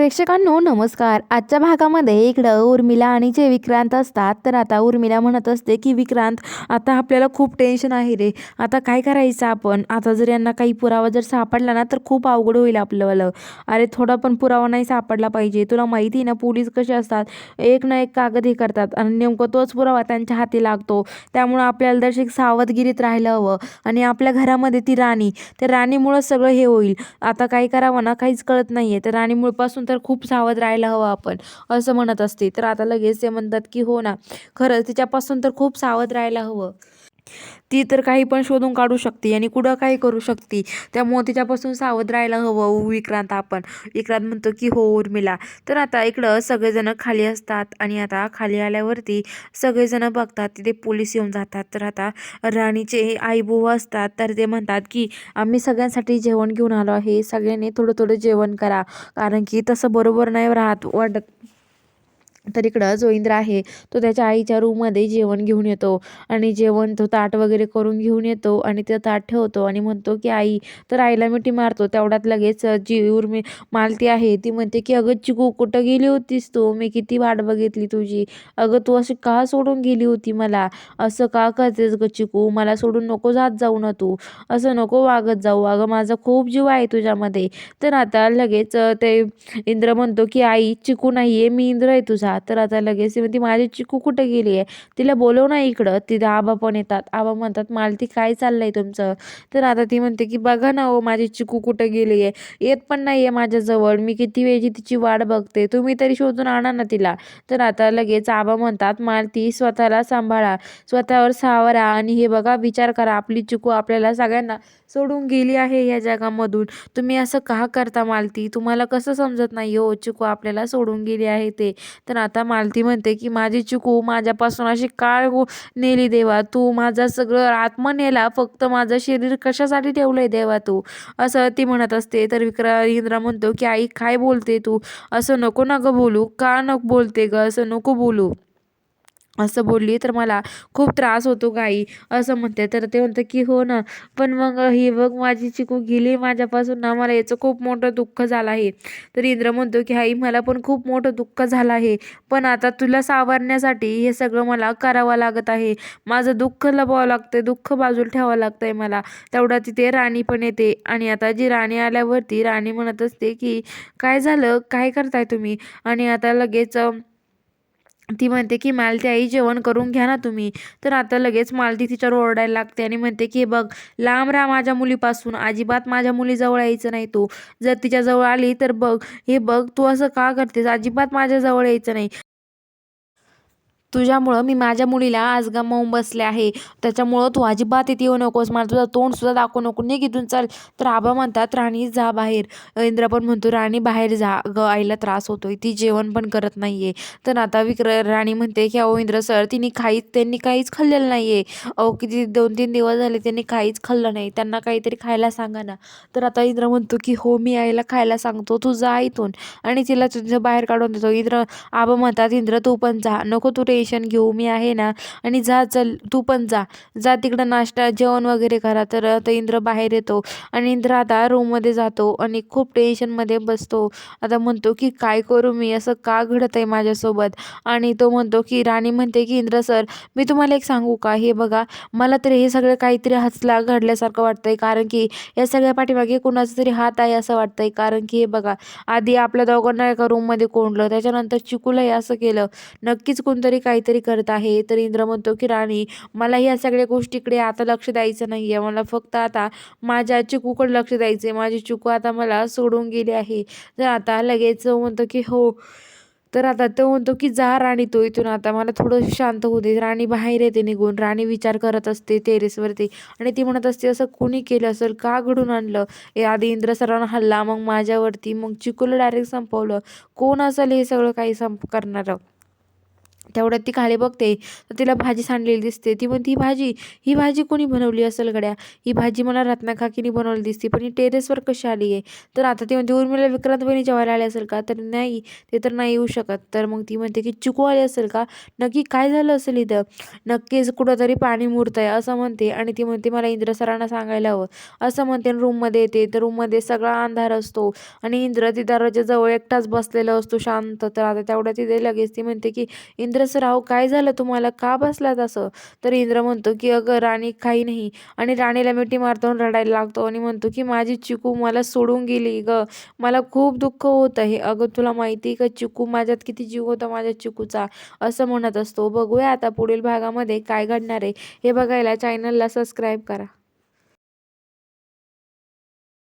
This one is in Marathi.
प्रेक्षकांनो नमस्कार. आजच्या भागामध्ये इकडं उर्मिला आणि जे विक्रांत असतात तर आता उर्मिला म्हणत असते की विक्रांत आता आपल्याला खूप टेन्शन आहे रे. आता काय करायचं आपण? आता जर यांना काही पुरावा जर सापडला ना तर खूप अवघड होईल आपल्यावालं अरे थोडा पण पुरावा नाही सापडला पाहिजे. तुला माहिती आहे ना पोलीस कसे असतात? एक ना एक कागद हे करतात आणि नेमकं तोच पुरावा त्यांच्या हाती लागतो. त्यामुळं आपल्याला दर्शक सावधगिरीत राहायला हवं आणि आपल्या घरामध्ये ती राणी त्या राणीमुळं सगळं हे होईल. आता काय करावं ना काहीच कळत नाही आहे तर राणीमुळपासून तर खूप सावध राहायला हवं आपण असं म्हणत असते. तर आता लगेच ते म्हणतात की हो ना खरंच तिच्यापासून तर खूप सावध राहायला हवं. ती तर काही पण शोधून काढू शकते आणि कुठं काही करू शकते. त्यामुळं तिच्यापासून सावध राहायला हवं. विक्रांत आपण. विक्रांत म्हणतो की हो उर्मिला. तर आता इकडं सगळेजण खाली असतात आणि आता खाली आल्यावरती सगळेजण बघतात तिथे पोलीस येऊन जातात. तर आता राणीचे आई असतात तर ते म्हणतात की आम्ही सगळ्यांसाठी जेवण घेऊन आलो आहे. सगळ्यांनी थोडं थोडं जेवण करा. कारण की तसं बरोबर नाही राहत वाटत. तर इकडं जो इंद्र आहे तो त्याच्या आईच्या रूममध्ये जेवण घेऊन येतो आणि जेवण तो ताट वगैरे करून घेऊन येतो आणि ते ताट ठेवतो आणि म्हणतो की आई तर आईला मिठी मारतो. तेवढ्यात लगेच जी उर्मी मालती आहे ती म्हणते की अगं चिकू कुठं गेली होतीस तू? मी किती वाट बघितली तुझी. अगं तू अशी का सोडून गेली होती मला? असं का करतेस गं चिकू? मला सोडून नको जात जाऊ ना तू. असं नको वागत जाऊ. अगं माझा खूप जीव आहे तुझ्यामध्ये. तर आता लगेच ते इंद्र म्हणतो की आई चिकू नाही आहे मी इंद्र आहे तुझा. तर आता लगेच ती माझी चिकू कुठे गेली आहे? तिला बोलव ना इकडं. तिथं आबा पण येतात. आबा म्हणतात मालती काय चाललंय तुमचं? तर आता ती म्हणते की बघा ना हो माझी चिकू कुठे गेली आहे? येत पण नाही आहे माझ्याजवळ. मी किती वेळची तिची वाट बघते. तुम्ही तरी शोधून आणा ना तिला. तर आता लगेच आबा म्हणतात मालती स्वतःला सांभाळा. स्वतःवर सावरा आणि हे बघा विचार करा. आपली चिकू आपल्याला सगळ्यांना सोडून गेली आहे या जगामधून. तुम्ही असं का करता मालती? तुम्हाला कसं समजत नाही हो चिकू आपल्याला सोडून गेली आहे ते? तर आता मालती म्हणते की माझी चिकू माझ्यापासून अशी काळ गो नेली देवा तू माझा सगळं आत्मा नेला फक्त माझं शरीर कशासाठी ठेवलंय देवा तू? असं ती म्हणत असते. तर विक्रा इंद्रा म्हणतो की आई काय बोलते तू? असं नको ना गं बोलू. का नको बोलते ग? असं नको बोलू. असं बोलली तर मला खूप त्रास होतो गाई असं म्हणते. तर ते म्हणतं की हो ना पण मग ही बघ माझी चिकू गेली माझ्यापासून ना मला याचं खूप मोठं दुःख झालं आहे. तर इंद्र म्हणतो की आई मला पण खूप मोठं दुःख झालं आहे पण आता तुला सावरण्यासाठी हे सगळं मला करावं लागत आहे. माझं दुःख लपवावं लागतं दुःख बाजूला ठेवावं लागतं आहे मला. तेवढा तिथे राणी पण येते. आणि आता जी राणी आल्यावरती राणी म्हणत असते की काय झालं? काय करताय तुम्ही? आणि आता लगेच ती म्हणते की मालती आई जेवण करून घ्या ना तुम्ही. तर आता लगेच मालती तिच्यावर ओरडायला लागते आणि म्हणते की बघ लांब राहा माझ्या मुलीपासून. अजिबात माझ्या मुलीजवळ यायचं नाही तू. जर तिच्याजवळ आली तर बघ. हे बघ तू असं का करतेस? अजिबात माझ्याजवळ यायचं नाही. तुझ्यामुळं मी माझ्या मुलीला आज गमावून बसले आहे. त्याच्यामुळं तू अजिबात इथे येऊ नकोस. मला तुझं तोंडसुद्धा दाखवू नको. निघ इथून चल. तर आबा म्हणतात राणी जा बाहेर. इंद्र पण म्हणतो राणी बाहेर जा. ग आईला त्रास होतोय. ती जेवण पण करत नाही आहे तर आता विक्र राणी म्हणते की अहो इंद्र सर तिने काहीच त्यांनी काहीच खाल्लेलं नाही आहे अहो किती दोन तीन दिवस झाले त्यांनी काहीच खाल्लं नाही. त्यांना काहीतरी खायला सांगा ना. तर आता इंद्र म्हणतो की हो मी आईला खायला सांगतो. तू जा इथून. आणि तिला तुझं बाहेर काढून देतो. इंद्र आबा म्हणतात इंद्र तू पण जा. नको तू टेन्शन घेऊ मी आहे ना. आणि जा चल तू पण जा. जा तिकडं नाश्ता जेवण वगैरे करा. तर आता इंद्र बाहेर येतो. आणि इंद्र आता रूममध्ये जातो आणि खूप टेन्शनमध्ये बसतो. आता म्हणतो की काय करू मी? असं का घडत आहे माझ्यासोबत? आणि तो म्हणतो की राणी म्हणते की इंद्र सर मी तुम्हाला एक सांगू का? हे बघा मला तरी हे सगळं काहीतरी हसला घडल्यासारखं वाटतंय. कारण की या सगळ्या पाठीमागे कुणाचा तरी हात आहे असं वाटतंय. कारण की हे बघा आधी आपल्या दोघांना एका रूममध्ये कोंडलं. त्याच्यानंतर चिकूलाही असं केलं. नक्कीच कोणतरी काहीतरी करत आहे. तर इंद्र म्हणतो की राणी मला ह्या सगळ्या गोष्टीकडे आता लक्ष द्यायचं नाही आहे मला फक्त आता माझ्या चिकूकडे लक्ष द्यायचं आहे माझी चिकू आता मला सोडून गेली आहे. तर आता लगेच म्हणतो की हो. तर आता तो म्हणतो की जा राणी तो इथून आता. मला थोडं शांत होऊ दे. राणी बाहेर येते निघून. राणी विचार करत असते टेरेसवरती. आणि ती म्हणत असते असं कोणी केलं? असेल का घडून आणलं? हे आधी इंद्र सरांना हल्ला मग माझ्यावरती मग चिकूला डायरेक्ट संपवलं. कोण असेल हे सगळं काही संप करणारं? तेवढ्यात ती खाली बघते. तर तिला भाजी सांडलेली दिसते. ती म्हणते ही भाजी ही भाजी कोणी बनवली असेल गड्या? ही भाजी मला रत्नाकाकीनी बनवली दिसते पण ही टेरेसवर कशी आली आहे तर आता ती म्हणते उर्मिला विक्रांत बहिणी जेवायला आली असेल का? तर नाही ते तर नाही येऊ शकत. तर मग ती म्हणते की चिकू आली असेल का? नक्की काय झालं असेल इथं? नक्कीच कुठंतरी पाणी मुरत आहे असं म्हणते. आणि ती म्हणते मला इंद्र सरांना सांगायला हवं. असं म्हणते रूममध्ये येते. तर रूममध्ये सगळा अंधार असतो. आणि इंद्र ती दरवाजाजवळ एकटाच बसलेला असतो शांत. तर आता तेवढ्या तिथे लगेच ती म्हणते की इंद्र सर अहो काय झालं तुम्हाला? का बसलात असं? तर इंद्र म्हणतो की अगं राणी काही नाही. आणि राणीला मिठी मारतो रडायला लागतो आणि म्हणतो की माझी चिकू मला सोडून गेली ग. मला खूप दुःख होत आहे. अगं तुला माहिती आहे का? चिकू माझ्यात किती जीव होता माझ्या चिकूचा? असं म्हणत असतो. बघूया आता पुढील भागामध्ये काय घडणार आहे. हे बघायला चॅनलला सबस्क्राईब करा.